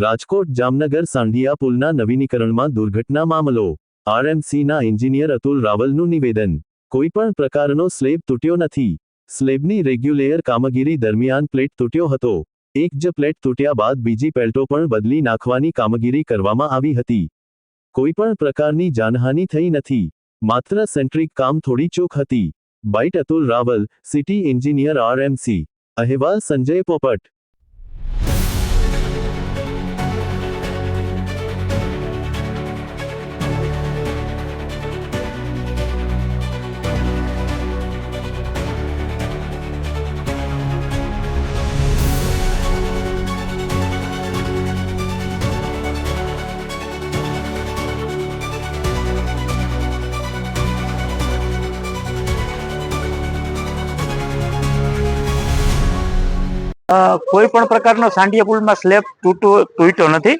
રાજકોટ, જામનગર, સાંઢિયા, પુલના નવીનીકરણમાં દુર્ઘટના મામલો. આરએમસીના એન્જિનિયર અતુલ રાવલનું નિવેદન. કોઈપણ પ્રકારનો સ્લેબ તૂટ્યો નથી. સ્લેબની રેગ્યુલેયર કામગીરી દરમિયાન પ્લેટ તૂટ્યો હતો. એક જ પ્લેટ તૂટ્યા બાદ બીજી પેલ્ટો પણ બદલી નાખવાની કામગીરી કરવામાં આવી હતી. કોઈપણ પ્રકારની જાનહાનિ થઈ નથી. માત્ર સેન્ટ્રિક કામ થોડી ચૂક હતી. Bite Atul Raval, city engineer RMC. અહેવાલ સંજય પોપટ. કોઈ પણ પ્રકારનો સાંડિયા પુલમાં સ્લેબ તૂટો, તૂટ્યો નથી.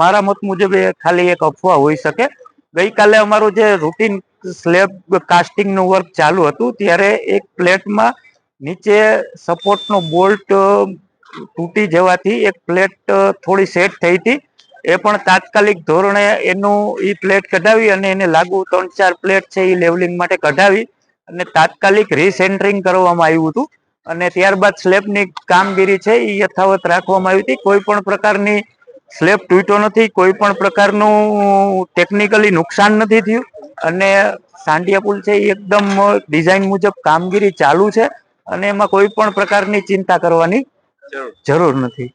મારા મત મુજબ એ ખાલી એક અફવા હોઈ શકે. ગઈકાલે અમારું જે રૂટીન સ્લેબ કાસ્ટિંગનું વર્ક ચાલુ હતું, ત્યારે એક પ્લેટમાં નીચે સપોર્ટનો બોલ્ટ તૂટી જવાથી એક પ્લેટ થોડી સેટ થઈ હતી. એ પણ તાત્કાલિક ધોરણે એનું એ પ્લેટ કઢાવી અને એને લાગુ ત્રણ ચાર પ્લેટ છે એ લેવલિંગ માટે કઢાવી અને તાત્કાલિક રીસેન્ટરિંગ કરવામાં આવ્યું હતું. અને ત્યારબાદ સ્લેબની કામગીરી છે એ યથાવત રાખવામાં આવી હતી. કોઈ પણ પ્રકારની સ્લેબ તૂટ્યો નથી કોઈ પણ પ્રકારનું ટેકનિકલી નુકસાન નથી થયું. અને સાંડિયા પુલ છે એ એકદમ ડિઝાઇન મુજબ કામગીરી ચાલુ છે અને એમાં કોઈ પણ પ્રકારની ચિંતા કરવાની જરૂર. નથી.